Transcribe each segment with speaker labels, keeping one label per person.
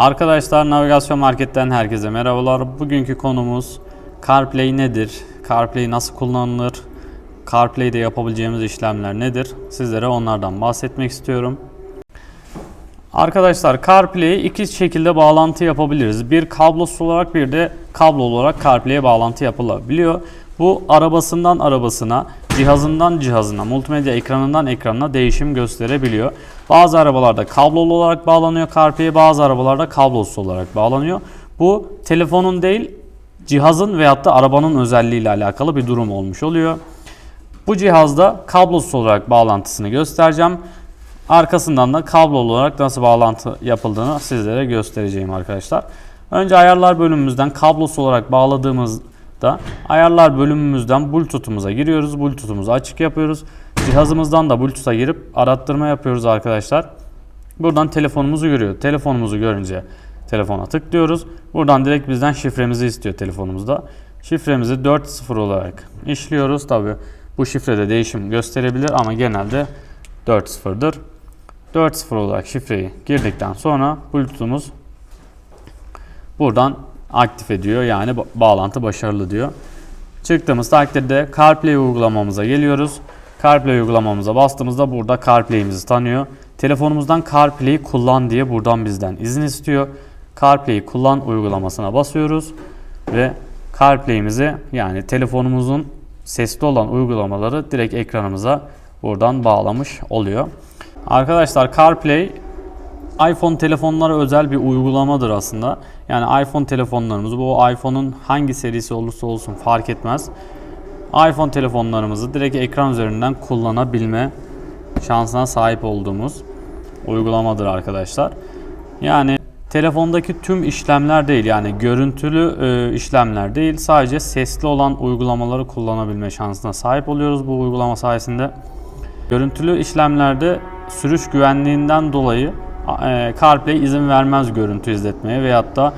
Speaker 1: Arkadaşlar Navigasyon Market'ten herkese merhabalar. Bugünkü konumuz CarPlay nedir? CarPlay nasıl kullanılır? CarPlay'de yapabileceğimiz işlemler nedir? Sizlere onlardan bahsetmek istiyorum. Arkadaşlar CarPlay'e iki şekilde bağlantı yapabiliriz. Bir kablosuz olarak bir de kablo olarak CarPlay'e bağlantı yapılabiliyor. Bu arabasından arabasına, cihazından cihazına, multimedya ekranından ekranına değişim gösterebiliyor. Bazı arabalarda kablolu olarak bağlanıyor CarPlay'e, bazı arabalarda kablosuz olarak bağlanıyor. Bu telefonun değil, cihazın veyahut da arabanın özelliğiyle alakalı bir durum olmuş oluyor. Bu cihazda kablosuz olarak bağlantısını göstereceğim. Arkasından da kablolu olarak nasıl bağlantı yapıldığını sizlere göstereceğim arkadaşlar. Önce ayarlar bölümümüzden kablosuz olarak bağladığımızda ayarlar bölümümüzden Bluetooth'umuza giriyoruz. Bluetooth'umuzu açık yapıyoruz. Cihazımızdan da Bluetooth'a girip arattırma yapıyoruz arkadaşlar. Buradan telefonumuzu görüyor. Telefonumuzu görünce telefona tıklıyoruz. Buradan direkt bizden şifremizi istiyor telefonumuzda. Şifremizi 4.0 olarak işliyoruz. Tabi bu şifrede değişim gösterebilir ama genelde 4.0'dır. 4.0 olarak şifreyi girdikten sonra Bluetooth'umuz buradan aktif ediyor. Yani ba- bağlantı başarılı diyor. Çıktığımız takdirde CarPlay uygulamamıza geliyoruz. CarPlay uygulamamıza bastığımızda burada CarPlay'imizi tanıyor. Telefonumuzdan CarPlay'i kullan diye buradan bizden izin istiyor. CarPlay'i kullan uygulamasına basıyoruz ve CarPlay'imizi yani telefonumuzun sesli olan uygulamaları direkt ekranımıza buradan bağlamış oluyor. Arkadaşlar CarPlay iPhone telefonlara özel bir uygulamadır aslında. Yani iPhone telefonlarımız bu iPhone'un hangi serisi olursa olsun fark etmez. iPhone telefonlarımızı direkt ekran üzerinden kullanabilme şansına sahip olduğumuz uygulamadır arkadaşlar. Yani telefondaki tüm işlemler değil yani görüntülü e, işlemler değil sadece sesli olan uygulamaları kullanabilme şansına sahip oluyoruz bu uygulama sayesinde. Görüntülü işlemlerde sürüş güvenliğinden dolayı CarPlay izin vermez görüntü izletmeye veyahut da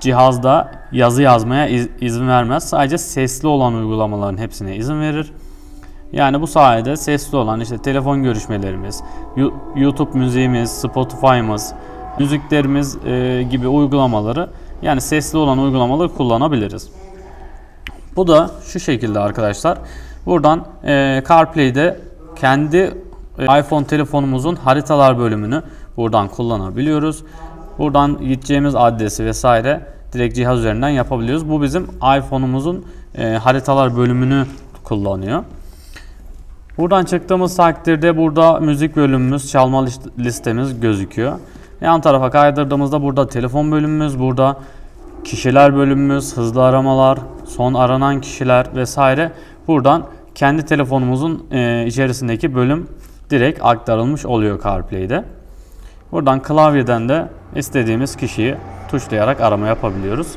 Speaker 1: cihazda yazı yazmaya iz- izin vermez. Sadece sesli olan uygulamaların hepsine izin verir. Yani bu sayede sesli olan işte telefon görüşmelerimiz, YouTube müziğimiz, Spotify'ımız, müziklerimiz e, gibi uygulamaları yani sesli olan uygulamaları kullanabiliriz. Bu da şu şekilde arkadaşlar. Buradan e, CarPlay'de kendi e, iPhone telefonumuzun haritalar bölümünü buradan kullanabiliyoruz. Buradan gideceğimiz adresi vesaire direkt cihaz üzerinden yapabiliyoruz. Bu bizim iPhone'umuzun e, haritalar bölümünü kullanıyor. Buradan çıktığımız takdirde burada müzik bölümümüz, çalma list- listemiz gözüküyor. Yan tarafa kaydırdığımızda burada telefon bölümümüz, burada kişiler bölümümüz, hızlı aramalar, son aranan kişiler vesaire. Buradan kendi telefonumuzun e, içerisindeki bölüm direkt aktarılmış oluyor CarPlay'de. Buradan klavyeden de istediğimiz kişiyi tuşlayarak arama yapabiliyoruz.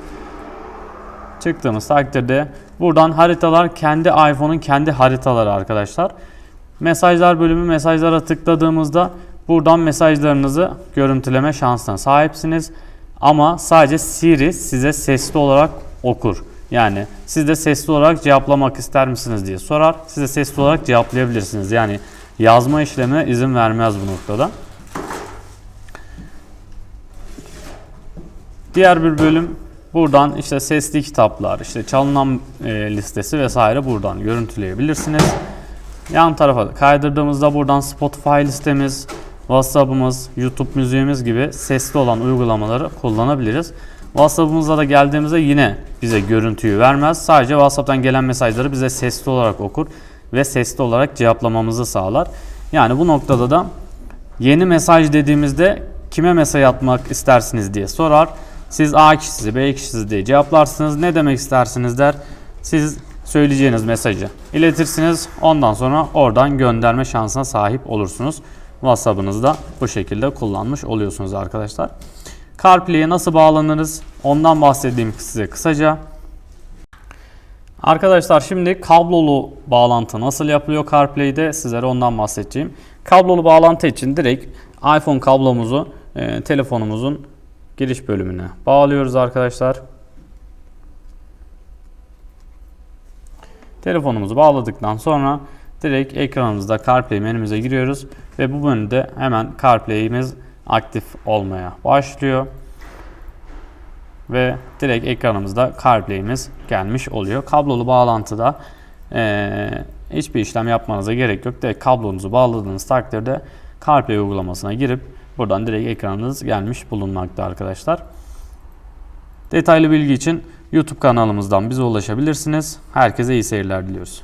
Speaker 1: Çıktığımız takdirde buradan haritalar kendi iPhone'un kendi haritaları arkadaşlar. Mesajlar bölümü mesajlara tıkladığımızda buradan mesajlarınızı görüntüleme şansına sahipsiniz. Ama sadece Siri size sesli olarak okur. Yani siz de sesli olarak cevaplamak ister misiniz diye sorar. Size sesli olarak cevaplayabilirsiniz. Yani yazma işlemine izin vermez bu noktada. Diğer bir bölüm buradan işte sesli kitaplar, işte çalınan e, listesi vesaire buradan görüntüleyebilirsiniz. Yan tarafa kaydırdığımızda buradan Spotify listemiz, WhatsApp'ımız, YouTube müziğimiz gibi sesli olan uygulamaları kullanabiliriz. WhatsApp'ımıza da geldiğimizde yine bize görüntüyü vermez. Sadece WhatsApp'tan gelen mesajları bize sesli olarak okur ve sesli olarak cevaplamamızı sağlar. Yani bu noktada da Yeni mesaj dediğimizde kime mesaj atmak istersiniz diye sorar. Siz A kişisi, B kişisi diye cevaplarsınız. Ne demek istersiniz der. Siz söyleyeceğiniz mesajı iletirsiniz. Ondan sonra oradan gönderme şansına sahip olursunuz. WhatsApp'ınızı da bu şekilde kullanmış oluyorsunuz arkadaşlar. CarPlay'e nasıl bağlanırız? Ondan bahsedeyim size kısaca. Arkadaşlar şimdi kablolu bağlantı nasıl yapılıyor CarPlay'de sizlere ondan bahsedeceğim. Kablolu bağlantı için direkt iPhone kablomuzu e, telefonumuzun giriş bölümüne bağlıyoruz arkadaşlar. Telefonumuzu bağladıktan sonra direkt ekranımızda CarPlay menümüze giriyoruz ve bu menüde hemen CarPlay'imiz aktif olmaya başlıyor. ve direkt ekranımızda CarPlay'imiz gelmiş oluyor. Kablolu bağlantıda eee, hiçbir işlem yapmanıza gerek yok. Direkt kablonuzu bağladığınız takdirde CarPlay uygulamasına girip buradan direkt ekranınız gelmiş bulunmakta arkadaşlar. Detaylı bilgi için YouTube kanalımızdan bize ulaşabilirsiniz. Herkese iyi seyirler diliyoruz.